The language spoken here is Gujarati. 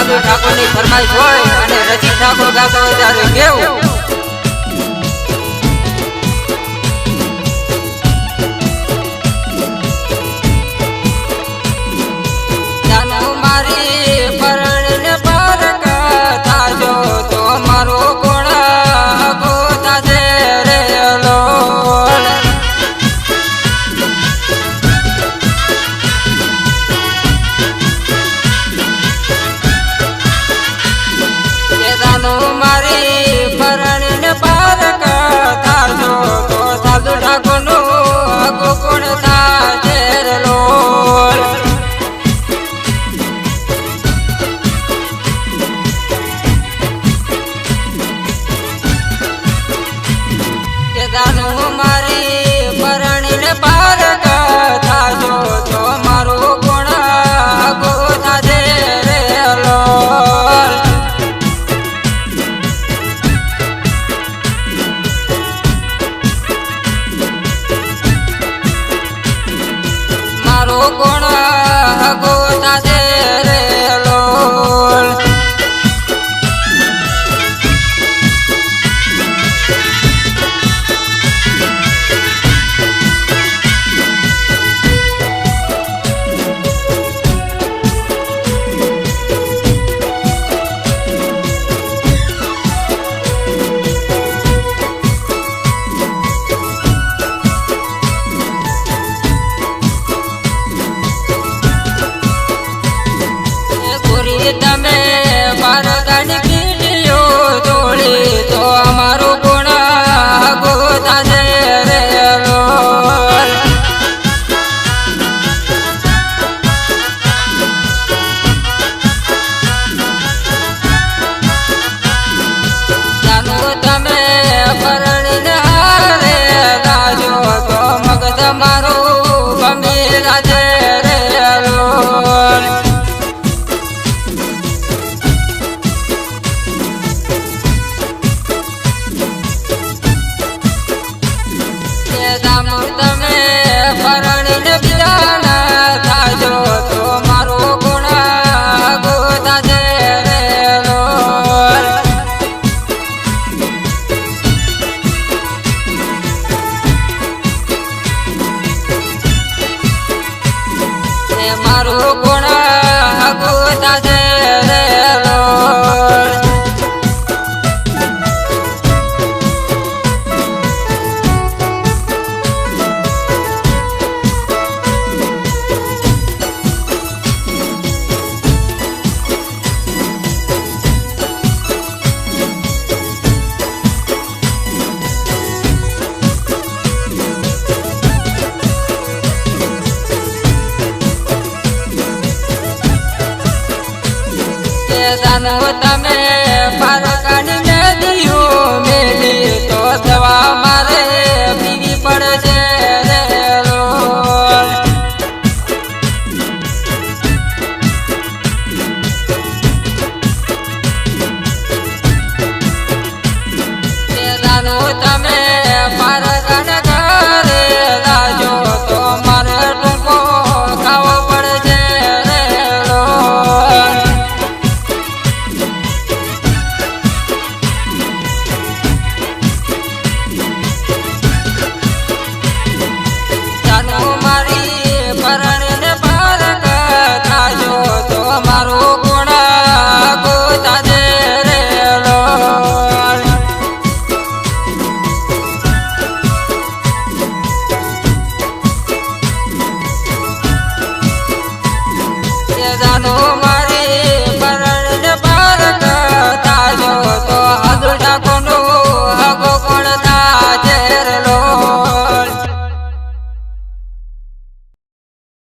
સાધુ ઠાકોરની ફરમાઈશ હોય અને રજી ઠાકોર ગાતો હોય ત્યારે કેવું? দামে મારું ગુણ હકુતા દાનવ તમે ભારત